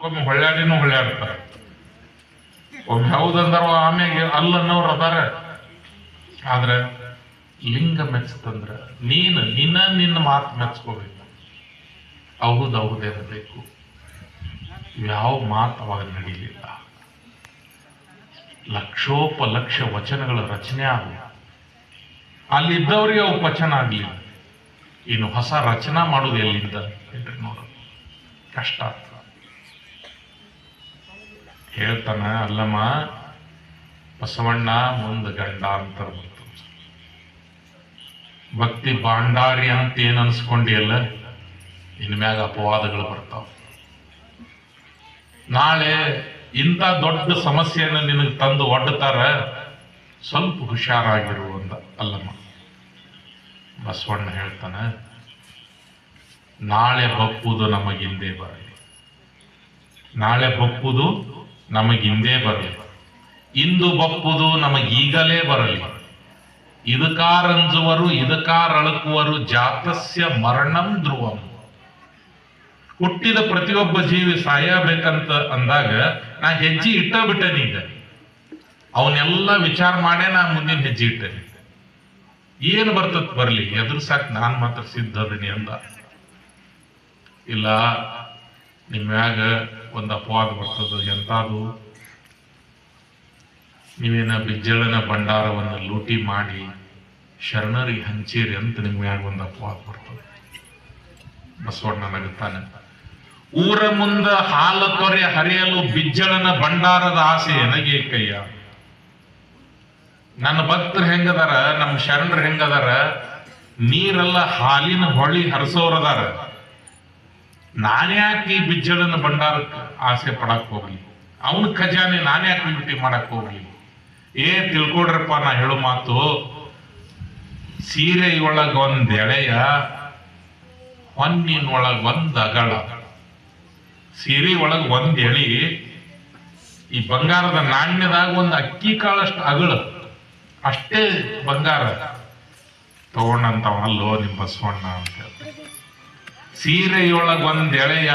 ಒಮ್ಮೆ ಹೊಳ್ಯಾಡಿನೂ ಹೊಳ್ಯಾಡ್ತಾರೆ ಒಮ್ಮೆ ಹೌದಂದ್ರ ಆಮ್ಯಾಗ ಅಲ್ಲನ್ನವ್ರು ಅದಾರ. ಆದ್ರೆ ಲಿಂಗ ಮೆಚ್ಚತಂದ್ರ ನೀನು, ನಿನ್ನ ನಿನ್ನ ಮಾತು ಮೆಚ್ಕೋಬೇಕು. ಹೌದು ಇರಬೇಕು. ಯಾವ ಮಾತು ಅವಾಗ ನಡೀಲಿಲ್ಲ. ಲಕ್ಷೋಪಲಕ್ಷ ವಚನಗಳ ರಚನೆ ಆಗುವ ಅಲ್ಲಿದ್ದವರಿಗೆ ಅವು ವಚನ ಆಗ್ಲಿಲ್ಲ. ಇನ್ನು ಹೊಸ ರಚನಾ ಮಾಡೋದು ಎಲ್ಲಿಂದ? ನೋಡೋದು ಕಷ್ಟ ಹೇಳ್ತಾನ ಅಲ್ಲಮ್ಮ, ಬಸವಣ್ಣ ಮುಂದೆ ಗಂಡ ಅಂತ ಬಂತು ಭಕ್ತಿ ಬಾಂಡಾರಿ ಅಂತ ಏನ್ ಅನ್ಸ್ಕೊಂಡಿಯಲ್ಲ, ಇನ್ ಮ್ಯಾಗ ಅಪವಾದಗಳು ಬರ್ತಾವ. ನಾಳೆ ಇಂಥ ದೊಡ್ಡ ಸಮಸ್ಯೆಯನ್ನು ನಿನಗೆ ತಂದು ಒಡ್ಡತಾರ ಸ್ವಲ್ಪ ಹುಷಾರಾಗಿರು ಅಂತ ಅಲ್ಲಮ್ಮ. ಬಸವಣ್ಣ ಹೇಳ್ತಾನ, ನಾಳೆ ಬಪ್ಪುದು ನಮಗಿಂದೇ ಬರಲಿ. ನಾಳೆ ಬಪ್ಪುದು ನಮಗಿಂದೇ ಬರಲಿ. ಇಂದು ಬಪ್ಪುದು ನಮಗೀಗಲೇ ಬರಲಿ. ಇದಕಾರಂಜುವರು ಇದಕಾರಳಕುವರು ಜಾತಸ್ಯ ಮರಣಂ ಧ್ರುವಂ. ಹುಟ್ಟಿದ ಪ್ರತಿಯೊಬ್ಬ ಜೀವಿ ಸಾಯಬೇಕಂತ ಅಂದಾಗ ನಾ ಹೆಜ್ಜೆ ಇಟ್ಟ ಬಿಟ್ಟನೀಗ ಅವನ್ನೆಲ್ಲ ವಿಚಾರ ಮಾಡೇ ನಾ ಮುಂದಿನ ಹೆಜ್ಜೆ ಇಟ್ಟನಿ ಏನು ಬರ್ತತ್ ಬರ್ಲಿ? ಎದುರ್ಸಾಕ್ ನಾನು ಮಾತ್ರ ಸಿದ್ಧ ಅದೀನಿ ಅಂದ. ಇಲ್ಲ ನಿಮ್ಮ್ಯಾಗ ಒಂದು ಅಪವಾದ ಬರ್ತದೆ ಎಂಥದ್ದು ನೀವೇನ ಬಿಜ್ಜಳನ ಭಂಡಾರವನ್ನು ಲೂಟಿ ಮಾಡಿ ಶರಣರಿಗೆ ಹಂಚೀರಿ ಅಂತ ನಿಮ್ಗೆ ಒಂದು ಅಪವಾದ ಬರ್ತದೆ. ಬಸವಣ್ಣ ನಗುತ್ತಾನೆ ಊರ ಮುಂದ ಹಾಲ ತೊರೆ ಹರಿಯಲು ಬಿಜ್ಜಳನ ಭಂಡಾರದ ಆಸೆ ನನಗೆ ಕೈಯ. ನನ್ನ ಭಕ್ತರು ಹೆಂಗದಾರ, ನಮ್ಮ ಶರಣರು ಹೆಂಗದಾರ, ನೀರೆಲ್ಲ ಹಾಲಿನ ಹೊಳಿ ಹರಿಸೋರದಾರ. ನಾನ್ಯಾಕೆ ಈ ಬಿಜ್ಜಳನ ಭಂಡಾರಕ್ಕೆ ಆಸೆ ಪಡಕ್ ಹೋಗ್ಲಿ. ಅವನ ಖಜಾನೆ ನಾನ್ಯಾಕೆ ಲೂಟಿ ಮಾಡಕ್ ಹೋಗ್ಲಿ. ಏ, ತಿಳ್ಕೊಡ್ರಪ್ಪ, ನಾ ಹೇಳೋ ಮಾತು. ಸೀರೆಯೊಳಗ ಒಂದ್ ಎಳೆಯ ಹೊನ್ನಿನೊಳಗ ಒಂದ್ ಅಗಳ ಸೀರೆ ಒಳಗ ಒಂದ್ ಎಳಿ. ಈ ಬಂಗಾರದ ನಾಣ್ಯದಾಗ ಒಂದು ಅಕ್ಕಿ ಕಾಳಷ್ಟು ಅಗಳ ಅಷ್ಟೇ ಬಂಗಾರ. ತಗೊಂಡಂತವನಲ್ಲೋ ನಿಮ್ ಬಸವಣ್ಣ ಅಂತ ಹೇಳ್ತಾರೆ. ಸೀರೆಯೊಳಗ ಒಂದ್ ಎಳೆಯ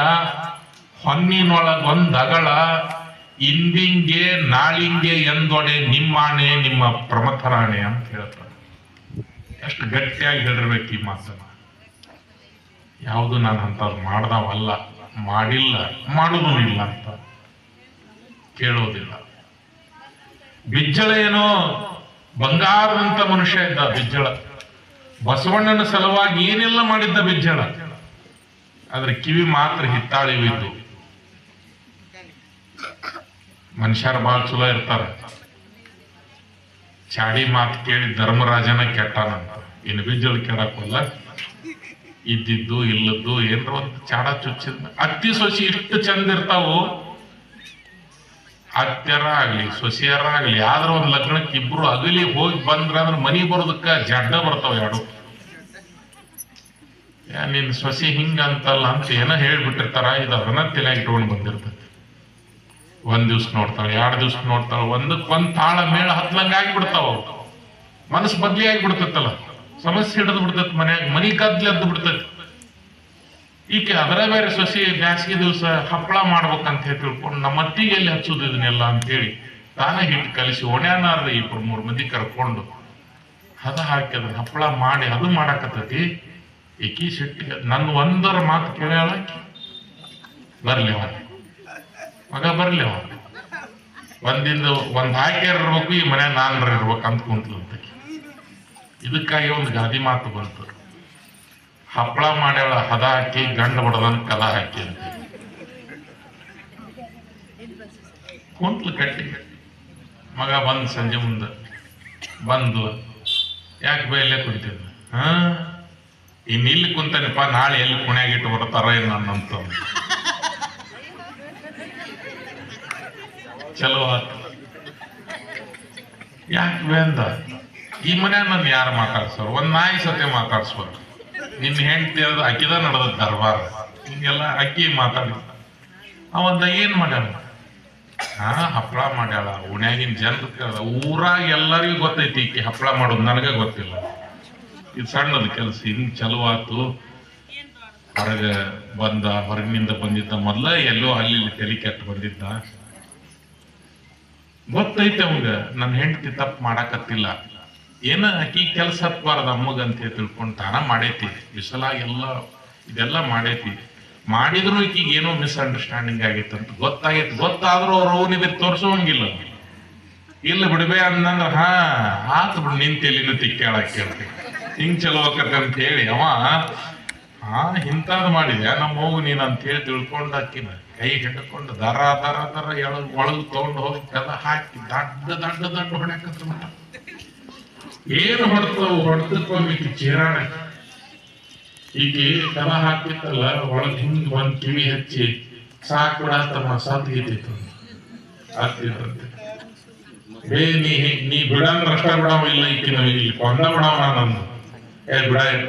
ಹೊನ್ನಿನೊಳಗ ಒಂದ್ ಅಗಳ ಇಂದಿಂಗೆ ನಾಳಿಂಗೆ ಎಂದೊಡೆ ನಿಮ್ಮಾಣೆ ನಿಮ್ಮ ಪ್ರಮಥರಾಣೆ ಅಂತ ಹೇಳ್ತಾರೆ. ಎಷ್ಟು ಗಟ್ಟಿಯಾಗಿ ಹೇಳಿರ್ಬೇಕು ಈ ಮಾತನ್ನ. ಯಾವುದು ನಾನು ಅಂಥದ್ದು ಮಾಡ್ದವಲ್ಲ, ಮಾಡಿಲ್ಲ, ಮಾಡುದು ಇಲ್ಲ ಅಂತ ಕೇಳೋದಿಲ್ಲ. ಬಿಜ್ಜಳ ಏನೋ ಬಂಗಾರದಂತ ಮನುಷ್ಯ ಇದ್ದ ಬಿಜ್ಜಳ. ಬಸವಣ್ಣನ ಸಲುವಾಗಿ ಏನೆಲ್ಲ ಮಾಡಿದ್ದ ಬಿಜ್ಜಳ? ಆದ್ರೆ ಕಿವಿ ಮಾತ್ರ ಹಿತ್ತಾಳಿವಿದ್ದು ಮನುಷ್ಯರು ಬಹಳ ಚಲೋ ಇರ್ತಾರ. ಚಾಡಿ ಮಾತು ಕೇಳಿ ಧರ್ಮರಾಜನ ಕೆಟ್ಟಾನಂತ. ಇನ್ನು ಕೇಳಕ್ಕಲ್ಲ. ಇದ್ದಿದ್ದು, ಇಲ್ಲದ್ದು, ಏನರ ಒಂದು ಚಾಡ ಚುಚ್ಚಿದ ಅತ್ತಿ, ಸೊಸಿ ಇಷ್ಟು ಚಂದ ಇರ್ತಾವು. ಅತ್ಯರ ಆಗ್ಲಿ ಸೊಸಿಯರ ಆಗ್ಲಿ ಯಾವ್ದಾರ ಒಂದು ಲಗ್ನಕ್ಕೆ ಇಬ್ರು ಅಗಲಿ ಹೋಗಿ ಬಂದ್ರ ಅಂದ್ರೆ ಮನಿ ಬರೋದಕ್ಕ ಜಡ್ಡ ಬರ್ತಾವ ಎರಡು ಯಾ ನಿನ್ ಸೊಸಿ ಹಿಂಗಂತಲ್ಲ ಅಂತ ಏನೋ ಹೇಳ್ಬಿಟ್ಟಿರ್ತಾರ, ಇದು ಅದನ್ನ ತಲೆಯಾಗಿ ಇಟ್ಕೊಂಡು ಬಂದಿರ್ತೈತಿ ಒಂದ್ ದಿವ್ಸ ನೋಡ್ತಾಳೆ, ಎರಡು ದಿವ್ಸ ನೋಡ್ತಾಳೆ ಒಂದಕ್ಕೆ ಒಂದ್ ತಾಳ ಮೇಳ ಹತ್ಲಂಗ ಆಗ್ಬಿಡ್ತಾವ. ಮನಸ್ಸು ಬದ್ಲಿ ಆಗ್ಬಿಡ್ತೈತಲ್ಲ, ಸಮಸ್ಯೆ ಹಿಡಿದು ಬಿಡ್ತೈತಿ ಮನ್ಯಾಗ, ಮನಿ ಕದ್ಲಿ ಎದ್ದು ಬಿಡ್ತೈತಿ. ಈಕೆ ಅದರ ಬೇರೆ ಸೊಸಿ ಬ್ಯಾಸಿಗೆ ದಿವಸ ಹಪ್ಪಳ ಮಾಡ್ಬೇಕಂತ ಹೇಳಿ ತಿಳ್ಕೊಂಡು ನಮ್ಮ ಅತ್ತಿಗೆ ಎಲ್ಲಿ ಹಚ್ಚೋದು ಇದನ್ನೆಲ್ಲ ಅಂತೇಳಿ ತಾನೇ ಹಿಟ್ಟು ಕಲಿಸಿ ಒಣ್ಯಾನಾರ್ದ ಇಬ್ರು ಮೂರು ಮಂದಿ ಕರ್ಕೊಂಡು ಹದ ಹಾಕಿ ಅದನ್ನ ಹಪ್ಪಳ ಮಾಡಿ ಅದು ಮಾಡಾಕತ್ತೈತಿ. ಈಕಿ ಶೆಟ್ಟಿ, ನನ್ನ ಒಂದರ ಮಾತು ಕೇಳ್ಯಾಳ ಬರಲಿ ಅವ ಮಗ ಬರ್ಲಿ ಅವ ಒಂದಿಂದ ಒಂದ್ ಹಾಕ್ಯಾರ ಇರ್ಬೇಕು, ಈ ಮನೆ ನಾನ್ರ ಇರ್ಬೇಕು ಅಂತ ಕುಂತ್ಲಂತ ಇದಕ್ಕಾಗಿ ಒಂದು ಗಾದಿ ಮಾತು ಬಂತು. ಹಪ್ಪಳ ಮಾಡ್ಯಾಳ ಹದ ಹಾಕಿ, ಗಂಡ ಹೊಡೆದನ್ ಕದ ಹಾಕಿ ಅಂತ ಕುಂತ್ಲು ಕಟ್ಟಿ. ಮಗ ಬಂದ್ ಸಂಜೆ ಮುಂದೆ. ಬಂದು, ಯಾಕೆ ಬೈಲೇ ಕುಂತಿದ್ದ? ಹಾ? ಇನ್ ಇಲ್ಲಿ ಕುಂತಾನಪ್ಪ, ನಾಳೆ ಎಲ್ಲಿ ಕುಣ್ಯಾಗಿಟ್ಟು ಬರ್ತಾರ ನನ್ನಂತ ಚಲೋ ಯಾಕೆ ಬೇಂದ? ಈ ಮನ್ಯಾಗ ನನ್ನ ಯಾರು ಮಾತಾಡ್ಸೋರು? ಒಂದ್ ನಾಯಿ ಸತೆ ಮಾತಾಡ್ಸ್ಬೋದು. ನಿನ್ನ ಹೆಂಡತಿ ಅದು ಅಕ್ಕಿದ ನಡೆದ ದರ್ಬಾರ. ಹಿಂಗೆಲ್ಲ ಅಕ್ಕಿ ಮಾತಾಡಿ. ಅವಂದ ಏನ್ ಮಾಡ್ಯಾಳ? ಹಾ ಹಪ್ಪಳ ಮಾಡ್ಯಾಳ. ಉಣ್ಯಾಗಿನ ಜನರು ಕೇಳ್ದ. ಊರಾಗ ಎಲ್ಲರಿಗೂ ಗೊತ್ತೈತಿ ಈಕಿ ಹಪ್ಪಳ ಮಾಡೋದು. ನನಗೆ ಗೊತ್ತಿಲ್ಲ. ಇದು ಸಣ್ಣದ ಕೆಲಸ, ಹಿಂಗ್ ಚಲೋ ಆತು. ಹೊರಗೆ ಬಂದ, ಹೊರಗಿನಿಂದ ಬಂದಿದ್ದ ಮೊದ್ಲ ಎಲ್ಲೋ ಅಲ್ಲಿ ತಲೆ ಕೆಟ್ಟು ಬಂದಿದ್ದ. ಗೊತ್ತೈತೆ ಅವಂಗ ನನ್ನ ಹೆಂಡತಿ ತಪ್ಪು ಮಾಡಾಕತ್ತಿಲ್ಲ. ಏನ ಆಕಿ ಕೆಲಸ ಹತ್ಬಾರದ ಅಮ್ಮಗ ಅಂತ ಹೇಳಿ ತಿಳ್ಕೊಂಡು ತಾನ ಮಾಡೈತಿ. ಬಿಸಲ ಎಲ್ಲ, ಇದೆಲ್ಲ ಮಾಡೈತಿ. ಮಾಡಿದ್ರು ಈಕಿಗೆ ಏನೋ ಮಿಸ್ಅಂಡರ್ಸ್ಟ್ಯಾಂಡಿಂಗ್ ಆಗೈತೆ ಅಂತ ಗೊತ್ತಾಗೈತಿ. ಗೊತ್ತಾದ್ರೂ ಅವ್ರು ಅವನಿಗೆ ತೋರಿಸೋಂಗಿಲ್ಲ. ಇಲ್ಲ ಬಿಡ್ಬೇ ಅಂದ್ರೆ ಹಾ, ಆತು ಬಿಡು ನಿನ್ ತಲೆನೂ ಕೇಳ್ತೀನಿ ಕೇಳ್ತಿ ಹಿಂಗ್ ಚಲೋ ಅಂತ ಹೇಳಿ ಅವ ಹಾ ಇಂಥದ್ದು ಮಾಡಿದೆ. ನಮ್ಮ ಹೋಗು ನೀನು ಅಂತ ಹೇಳಿ ತಿಳ್ಕೊಂಡು ಹಾಕಿನ ಕೈ ಹಿಡ್ಕೊಂಡು ದರ ದರ ದರ ಎಳ ಒಳಗೆ ತಗೊಂಡು ಹೋಗಿ ಕೆಲ ಹಾಕಿ ದಡ್ಡ ದಡ್ಡ ದಡ್ಡ ಹೊಡ್ಯಾಕತ್ತ ಏನು ಹೊಡ್ತಾವು ಹೊಡ್ದಕ್ಕೊಮ್ಮಿಕಿ ಚೀರಾಣ. ಈಗಿ ಕೆಲ ಹಾಕಿತ್ತಲ್ಲ, ಒಳಗೆ ಹಿಂಗ್ ಒಂದ್ ಕಿವಿ ಹಚ್ಚಿ ಸಾಕುಡ ತಮ್ಮ ಸತ್ ಗೀತಿತ್ತು ಆಗ್ತಿದ್ರಂತೆ ಏ ನೀ ನೀ ಬಿಡಂದ್ರ ಅಷ್ಟ ಬಿಡವ ಇಲ್ಲ ಈಕಿನ ಇಲ್ಲಿ ಕೊಂದ ಬಿಡವ ನಾನು ಏ ಬಿಡ